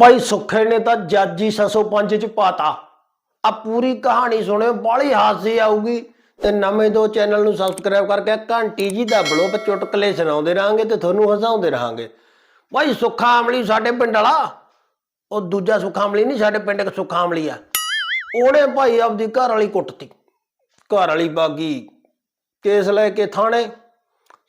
ਭਾਈ ਸੁੱਖੇ ਨੇ ਤਾਂ ਜਾਜੀ 605 ਚ ਪਾਤਾ। ਆ ਪੂਰੀ ਕਹਾਣੀ ਸੁਣਿਓ ਬਾਲੀ ਹਾਸੀ ਆਊਗੀ। ਤੇ ਨਵੇਂ ਦੋ ਚੈਨਲ ਨੂੰ ਸਬਸਕ੍ਰਾਈਬ ਕਰਕੇ ਘੰਟੀ ਜੀ ਦੱਬ ਲਓ, ਤੇ ਚੁਟਕਲੇ ਸੁਣਾਉਂਦੇ ਰਹਾਂਗੇ ਤੇ ਤੁਹਾਨੂੰ ਹਸਾਉਂਦੇ ਰਹਾਂਗੇ। ਭਾਈ ਸੁੱਖਾ ਅਮਲੀ ਸਾਡੇ ਪਿੰਡ ਵਾਲਾ। ਉਹ ਦੂਜਾ ਸੁੱਖਾ ਅਮਲੀ ਨਹੀਂ, ਸਾਡੇ ਪਿੰਡ ਇੱਕ ਸੁੱਖਾ ਅਮਲੀ ਆ। ਉਹਨੇ ਭਾਈ ਆਪਦੀ ਘਰ ਵਾਲੀ ਕੁੱਟਤੀ। ਘਰ ਵਾਲੀ ਬਾਗੀ। ਕੇਸ ਲੈ ਕੇ ਥਾਣੇ।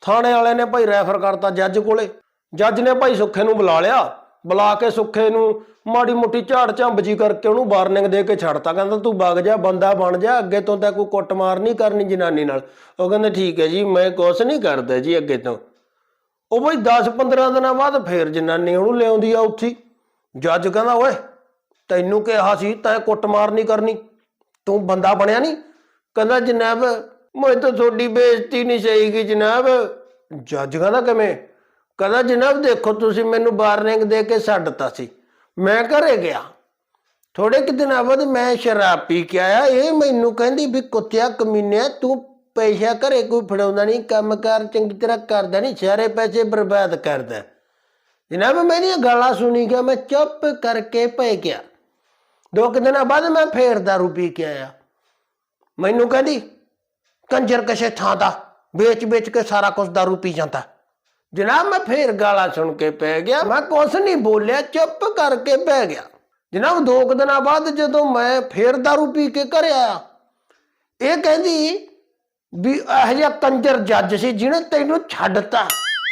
ਥਾਣੇ ਵਾਲੇ ਨੇ ਭਾਈ ਰੈਫਰ ਕਰਤਾ ਜੱਜ ਕੋਲੇ। ਜੱਜ ਨੇ ਭਾਈ ਸੁੱਖੇ ਨੂੰ ਬੁਲਾ ਲਿਆ। ਬੁਲਾ ਕੇ ਸੁੱਖੇ ਨੂੰ ਮਾੜੀ ਮੋਟੀ ਝਾੜ ਝੰਬਜੀ ਕਰਕੇ ਉਹਨੂੰ ਵਾਰਨਿੰਗ ਦੇ ਕੇ ਛੱਡਤਾ। ਕਹਿੰਦਾ, ਤੂੰ ਵਗ ਜਾ, ਬੰਦਾ ਬਣ ਜਾ, ਅੱਗੇ ਤੋਂ ਤਾਂ ਕੋਈ ਕੁੱਟਮਾਰ ਨਹੀਂ ਕਰਨੀ ਜਨਾਨੀ ਨਾਲ। ਉਹ ਕਹਿੰਦਾ, ਠੀਕ ਹੈ ਜੀ, ਮੈਂ ਕੁਛ ਨਹੀਂ ਕਰਦਾ ਜੀ ਅੱਗੇ ਤੋਂ। ਉਹ ਬਈ 10-15 ਦਿਨਾਂ ਬਾਅਦ ਫੇਰ ਜਨਾਨੀ ਉਹਨੂੰ ਲਿਆਉਂਦੀ ਆ ਉੱਥੀ। ਜੱਜ ਕਹਿੰਦਾ, ਓਏ, ਤੈਨੂੰ ਕਿਹਾ ਸੀ ਤੈਂ ਕੁੱਟਮਾਰ ਨਹੀਂ ਕਰਨੀ। ਤੂੰ ਬੰਦਾ ਬਣਿਆ ਨਹੀਂ? ਕਹਿੰਦਾ, ਜਨਾਬ, ਮੈਂ ਤਾਂ ਤੁਹਾਡੀ ਬੇਇੱਜ਼ਤੀ ਨਹੀਂ ਸਹੀਗੀ ਜਨਾਬ। ਜੱਜ ਕਹਿੰਦਾ, ਕਿਵੇਂ? ਕਹਿੰਦਾ, ਜਨਾਬ, ਦੇਖੋ, ਤੁਸੀਂ ਮੈਨੂੰ ਵਾਰਨਿੰਗ ਦੇ ਕੇ ਛੱਡਤਾ ਸੀ। ਮੈਂ ਘਰੇ ਗਿਆ। ਥੋੜੇ ਕਿ ਦਿਨਾਂ ਬਾਅਦ ਮੈਂ ਸ਼ਰਾਬ ਪੀ ਕੇ ਆਇਆ। ਇਹ ਮੈਨੂੰ ਕਹਿੰਦੀ ਵੀ, ਕੁੱਤਿਆ, ਕਮੀਨਿਆ, ਤੂੰ ਪੈਸਾ ਘਰੇ ਕੋਈ ਫੜਾਉਂਦਾ ਨਹੀਂ ਕੰਮਕਾਰ ਚੰਗੀ ਤਰ੍ਹਾਂ ਕਰਦਾ ਨਹੀਂ, ਸਾਰੇ ਪੈਸੇ ਬਰਬਾਦ ਕਰਦਾ। ਜਨਾਬ ਮੇਰੀਆਂ ਗਾਲਾਂ ਸੁਣੀ ਗਿਆ, ਮੈਂ ਚੁੱਪ ਕਰਕੇ ਪੈ ਗਿਆ। ਦੋ ਕੁ ਦਿਨਾਂ ਬਾਅਦ ਮੈਂ ਫੇਰ ਦਾਰੂ ਪੀ ਕੇ ਆਇਆ। ਮੈਨੂੰ ਕਹਿੰਦੀ, ਕੰਜਰ ਕਸ਼ੇ ਥਾਂ ਦਾ ਵੇਚ ਵੇਚ ਕੇ ਸਾਰਾ ਕੁਝ ਦਾਰੂ ਪੀ ਜਾਂਦਾ। ਜਨਾਬ ਮੈਂ ਫੇਰ ਗਾਲਾਂ ਸੁਣ ਕੇ ਪੈ ਗਿਆ। ਮੈਂ ਕੁਛ ਨਹੀਂ ਬੋਲਿਆ, ਚੁੱਪ ਕਰਕੇ ਪੈ ਗਿਆ। ਜਨਾਬ ਦੋ ਕੁ ਦਿਨਾਂ ਬਾਅਦ ਜਦੋਂ ਮੈਂ ਫੇਰ ਦਾਰੂ ਪੀ ਕੇ ਘਰ ਆਇਆ, ਇਹ ਕਹਿੰਦੀ ਵੀ ਇਹ ਜਿਹਾ ਕੰਜਰ ਜੱਜ ਸੀ ਜਿਹਨੇ ਤੈਨੂੰ ਛੱਡਤਾ।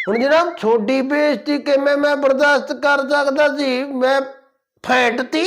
ਹੁਣ ਜਨਾਬ ਛੋਡੀ ਬੇਇੱਜ਼ਤੀ ਕਿਵੇਂ ਮੈਂ ਬਰਦਾਸ਼ਤ ਕਰ ਸਕਦਾ ਸੀ? ਮੈਂ ਫੈਂਟਤੀ।